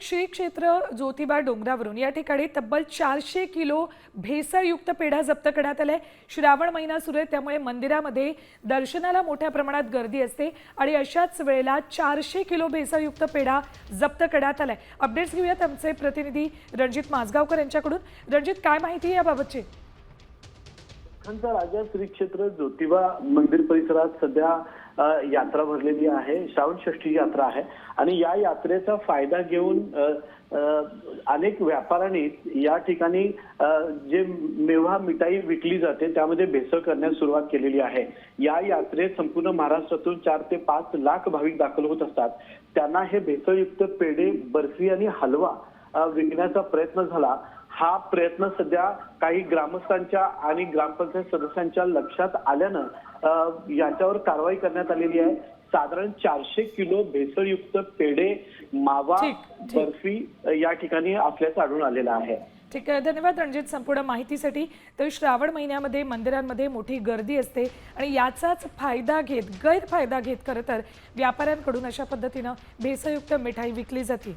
श्री क्षेत्र ज्योतिबा डोंगरावरून. या ठिकाणी तब्बल चारशे किलो भेसळयुक्त पेढा जप्त करण्यात आलाय. श्रावण महिना सुरू आहे त्यामुळे मंदिरामध्ये दर्शनाला मोठ्या प्रमाणात गर्दी असते आणि अशाच वेळेला चारशे किलो भेसळयुक्त पेढा जप्त करण्यात आलाय. अपडेट्स घेऊयात आमचे प्रतिनिधी रणजित माजगावकर यांच्याकडून. रणजित काय माहिती आहे याबाबतची? राजा श्री क्षेत्र ज्योतिबा मंदिर परिसरात सध्या यात्रा भरलेली आहे श्रावण षष्ठी यात्रा आहे. आणि या यात्रेचा फायदा घेऊन अनेक व्यापाऱ्यांनी या ठिकाणी जे मेवा मिठाई विकली जाते त्यामध्ये भेसळ करण्यास सुरुवात केलेली आहे. या यात्रेत संपूर्ण महाराष्ट्रातून चार ते पाच लाख भाविक दाखल होत असतात. त्यांना हे भेसळयुक्त पेढे बर्फी आणि हलवा विकण्याचा प्रयत्न झाला. हा प्रयत्न सध्या काही ग्रामस्थांच्या आणि ग्रामपंचायत सदस्यांच्या लक्षात आल्यानं याच्यावर कारवाई करण्यात आलेली आहे. साधारण चारशे किलो भेसळयुक्त पेढे मावा. बर्फी या ठिकाणी असल्याचं आढळून आलेलं आहे. ठीक आहे. धन्यवाद रणजित संपूर्ण माहितीसाठी. तर श्रावण महिन्यामध्ये मंदिरांमध्ये मोठी गर्दी असते आणि याचाच फायदा घेत गैरफायदा घेत खरं तर व्यापाऱ्यांकडून अशा पद्धतीनं भेसळयुक्त मिठाई विकली जाते.